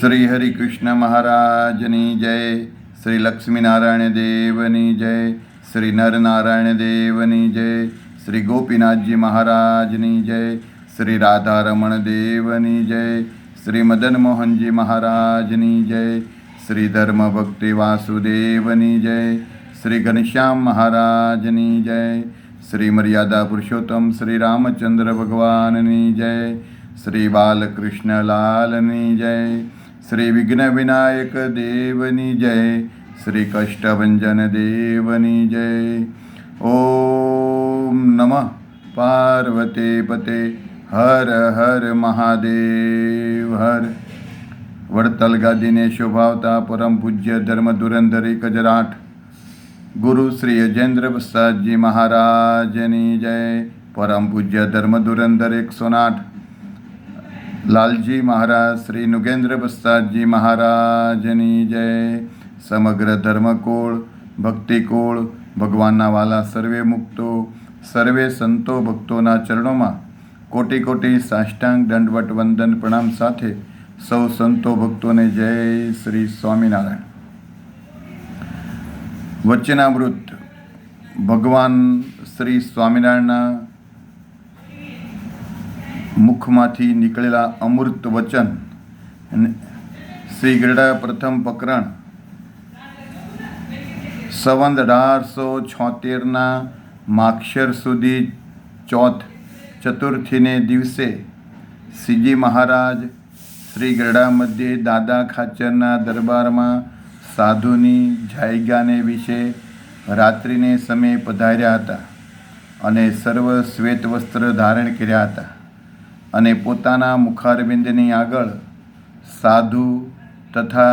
શ્રી હરિકૃષ્ણ મહારાજની જય. શ્રી લક્ષ્મીનારાયણ દેવની જય. શ્રી નરનારાયણ દેવની જય. શ્રી ગોપીનાથજી મહારાજની જય. શ્રી રાધારમણ દેવની જય. શ્રી મદન મોહનજી મહારાજની જય. શ્રી ધર્મ ભક્તિ વાસુદેવની જય. શ્રી ઘનશ્યામ મહારાજની જય. શ્રી મર્યાદા પુરુષોત્તમ શ્રી રામચંદ્ર ભગવાનની જય. શ્રી બાલકૃષ્ણ લાલની જય. શ્રી વિઘ્ન વિનાયક દેવની જય શ્રી કષ્ટભંજન દેવની જય. ઓમ નમઃ પાર્વતે પતે, હર હર મહાદેવ હર. વડતલ ગાદીને શોભાવતા પરમ પૂજ્ય ધર્મ ધુરંધર એક હજાર ગુરુ શ્રી અજેન્દ્ર પ્રસાદજી મહારાજની જય. પરમ પૂજ્ય ધર્મ ધુરંધર એકસો આઠ. લાલજી મહારાજ, શ્રી નુગેન્દ્ર પ્રસાદજી મહારાજની જય. સમગ્ર ધર્મકુળ, ભક્તિકુળ, ભગવાનના વાલા સર્વે મુક્તો, સર્વે સંતો ભક્તોના ચરણોમાં કોટી કોટી સાષ્ટાંગ દંડવટ વંદન પ્રણામ સાથે સૌ સંતો ભક્તોને જય શ્રી સ્વામિનારાયણ. વચનામૃત, ભગવાન શ્રી સ્વામિનારાયણના મુખમાંથી નીકળેલા અમૃત વચન શ્રી ગરડા પ્રથમ પ્રકરણ સંવંત અઢારસો છોતેરના માક્ષર સુધી ચોથ ચતુર્થીને દિવસે શ્રીજી મહારાજ શ્રી ગરડા મધ્યે દાદા ખાચરના દરબારમાં સાધુની જાયગાને વિશે રાત્રિને સમયે પધાર્યા હતા અને સર્વ શ્વેત વસ્ત્ર ધારણ કર્યા હતા. અને પોતાના મુખારબિંદની આગળ સાધુ તથા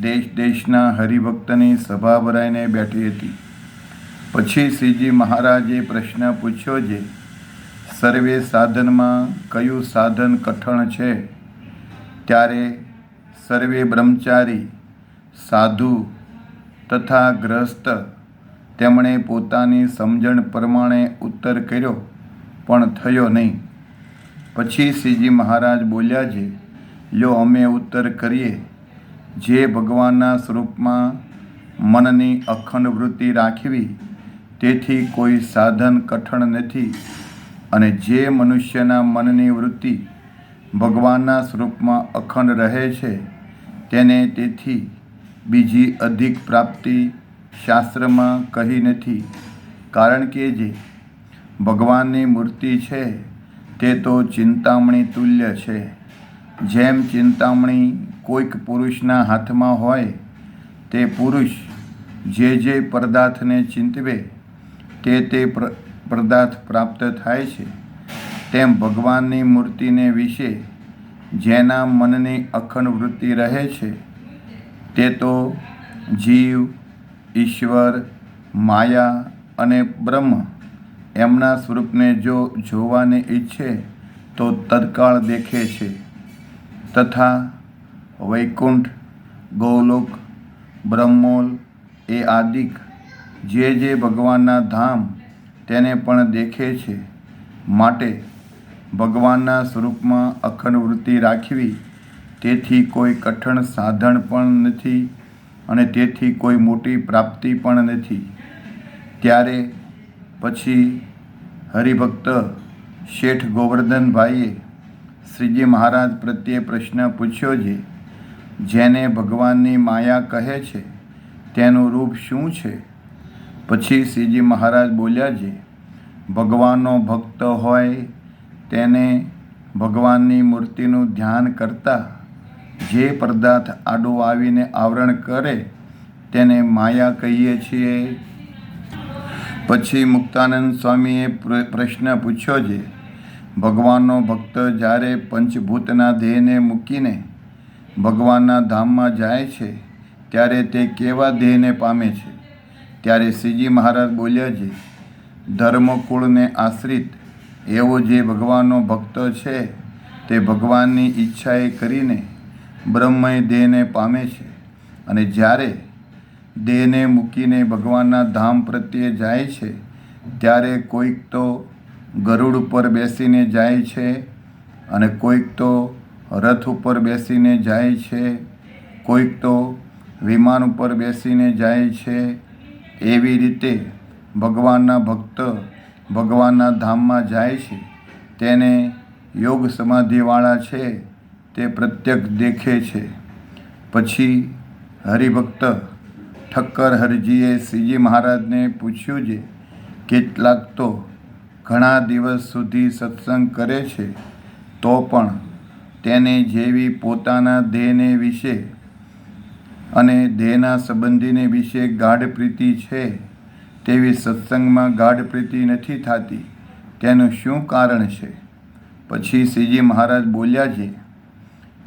દેશ દેશના હરિભક્તની સભા ભરાઈને બેઠી હતી. પછી શ્રીજી મહારાજે પ્રશ્ન પૂછ્યો જે, સર્વે સાધનમાં કયું સાધન કઠણ છે? ત્યારે, સર્વે બ્રહ્મચારી, સાધુ તથા ગ્રસ્ત તેમણે પોતાની સમજણ પ્રમાણે ઉત્તર કર્યો, પણ થયો નહીં. પછી શ્રીજી મહારાજ બોલ્યા છે જો અમે ઉત્તર કરીએ. જે ભગવાનના સ્વરૂપમાં મનની અખંડ વૃત્તિ રાખવી, તેથી કોઈ સાધન કઠણ નથી. અને જે મનુષ્યના મનની વૃત્તિ ભગવાનના સ્વરૂપમાં અખંડ રહે છે, તેને તેથી બીજી અધિક પ્રાપ્તિ શાસ્ત્રમાં કહી નથી. કારણ કે જે ભગવાનની મૂર્તિ છે તે તો ચિંતામણી તુલ્ય છે. જેમ ચિંતામણી કોઈક પુરુષના હાથમાં હોય, તે પુરુષ જે જે પદાર્થને ચિંતવે, તે તે પદાર્થ પ્રાપ્ત થાય છે. તેમ ભગવાનની મૂર્તિને વિશે જેના મનની અખંડ વૃત્તિ રહે છે, તે તો જીવ, ઈશ્વર, માયા અને બ્રહ્મ એમના સ્વરૂપને જો જોવાને ઈચ્છે, તો તત્કાળ દેખે છે. તથા વૈકુંઠ, ગૌલોક, બ્રહ્મોલ એ આદિક, જે જે ભગવાનના ધામ તેને પણ દેખે છે. માટે ભગવાનના સ્વરૂપમાં અખંડ વૃત્તિ રાખવી, તેથી કોઈ કઠણ સાધન પણ નથી અને તેથી કોઈ મોટી પ્રાપ્તિ પણ નથી. ત્યારે પછી હરિભક્ત શેઠ ગોવર્ધનભાઈએ શ્રીજી મહારાજ પ્રત્યે પ્રશ્ન પૂછ્યો છે, જેને ભગવાનની માયા કહે છે, તેનું રૂપ શું છે? પછી શ્રીજી મહારાજ બોલ્યા છે, ભગવાનનો ભક્ત હોય તેને ભગવાનની મૂર્તિનું ધ્યાન કરતા જે પદાર્થ આડો આવીને આવરણ કરે તેને માયા કહીએ છીએ. પછી મુક્તાનંદ સ્વામીએ પ્રશ્ન પૂછ્યો છે, ભગવાનનો ભક્ત જ્યારે પંચભૂતના દેહને મૂકીને ભગવાનના ધામમાં જાય છે, ત્યારે તે કેવા દેહને પામે છે? ત્યારે શ્રીજી મહારાજ બોલ્યા છે, ધર્મકુળને આશ્રિત એવો જે ભગવાનનો ભક્ત છે, તે ભગવાનની ઈચ્છાએ કરીને બ્રહ્મય દેહને પામે છે. અને જ્યારે દેહને મૂકીને ભગવાનના ધામ પ્રત્યે જાય છે, ત્યારે કોઈક તો ગરુડ ઉપર બેસીને જાય છે અને કોઈક તો રથ ઉપર બેસીને જાય છે, કોઈક તો વિમાન ઉપર બેસીને જાય છે. એવી રીતે ભગવાનના ભક્ત ભગવાનના ધામમાં જાય છે. તેને યોગ સમાધિવાળા છે, તે પ્રત્યક્ષ દેખે છે. પછી હરિભક્ત ઠક્કર હરજીએ શ્રીજી મહારાજને પૂછ્યું છે, કેટલાક તો ઘણા દિવસ સુધી સત્સંગ કરે છે, તો પણ તેને જેવી પોતાના દેહને વિશે અને દેહના સંબંધીને વિશે ગાઢ પ્રીતિ છે, તેવી સત્સંગમાં ગાઢ પ્રીતિ નથી થતી, તેનું શું કારણ છે? પછી શ્રીજી મહારાજ બોલ્યા છે,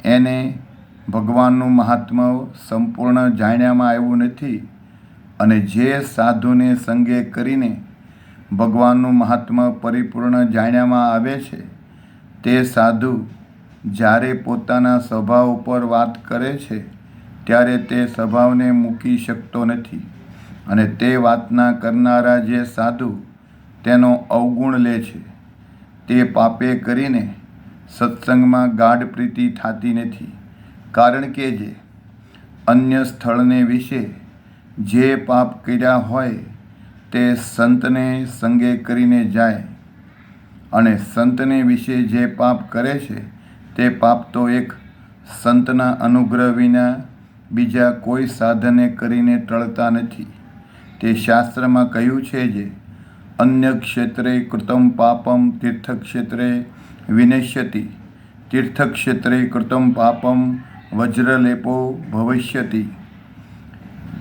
એને ભગવાનનું મહાત્મા સંપૂર્ણ જાણ્યામાં આવ્યું નથી અને જે સાધુને સંગે કરીને ભગવાનનું મહાત્મા પરિપૂર્ણ જાણ્યામાં આવે છે, તે સાધુ જ્યારે પોતાના સ્વભાવ ઉપર વાત કરે છે, ત્યારે તે સ્વભાવને મૂકી શકતો નથી અને તે વાતના કરનારા જે સાધુ તેનો અવગુણ લે છે, તે પાપે કરીને સત્સંગમાં ગાઢ પ્રીતિ થતી નથી. કારણ કે જે અન્ય સ્થળને વિશે જે પાપ કર્યા હોય તે સંતને સંગે કરીને જાય અને સંતને વિશે જે પાપ કરે છે તે પાપ તો એક સંતના અનુગ્રહ વિના બીજા કોઈ સાધને કરીને ટળતા નથી. તે શાસ્ત્રમાં કહ્યું છે જે, અન્ય ક્ષેત્રે કૃતમ પાપમ તીર્થક્ષેત્રે વિનશ્યતિ, તીર્થક્ષેત્રે કૃતમ પાપમ વજ્રલેપો ભવિષ્યતિ.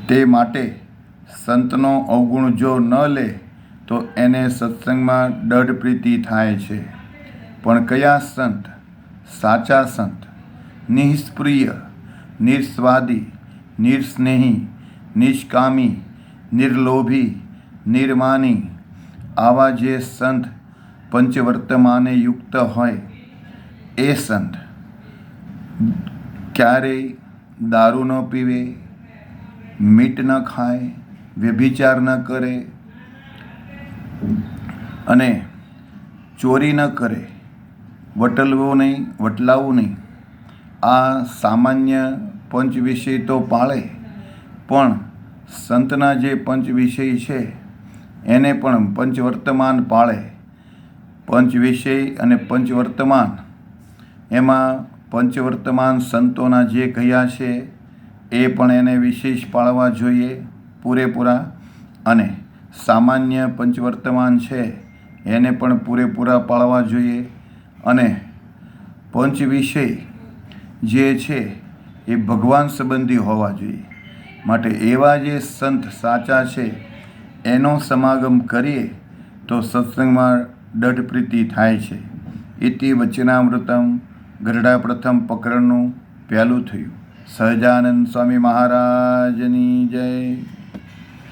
તે માટે સંતનો અવગુણ જો ન લે, તો એને સત્સંગમાં દઢ પ્રીતિ થાય છે. પણ કયા સંત? સાચા સંત? નિષ્પ્રિય નિસ્વાદી નિર્સ્નેહી, નિષ્કામી, નિર્લોભી, નિર્માની આવા જે સંત પંચવર્તમાને યુક્ત હોય, એ સંત ક્યારેય દારૂ ન પીવે, મીટ ન ખાય, વ્યભિચાર ન કરે અને ચોરી ન કરે, વટલવું નહીં, વટલાવવું નહીં. આ સામાન્ય પંચ વિષય તો પાળે, પણ સંતના જે પંચ વિષય છે, એને પણ પંચવર્તમાન પાળે. પંચ વિષય અને પંચવર્તમાન, એમાં પંચવર્તમાન સંતોના જે કહ્યા છે, એ પણ એને વિશેષ પાળવા જોઈએ પૂરેપૂરા. અને સામાન્ય પંચવર્તમાન છે, એને પણ પૂરેપૂરા પાળવા જોઈએ. અને પંચ વિષય જે છે, એ ભગવાન સંબંધી હોવા જોઈએ. માટે એવા જે સંત સાચા છે, એનો સમાગમ કરીએ તો સત્સંગમાં દઢ પ્રીતિ થાય છે. ઇતિ વચનામૃતમ ગરડા પ્રથમ પ્રકરણનું પહેલું થયું. સહજાનંદ સ્વામી મહારાજની જય.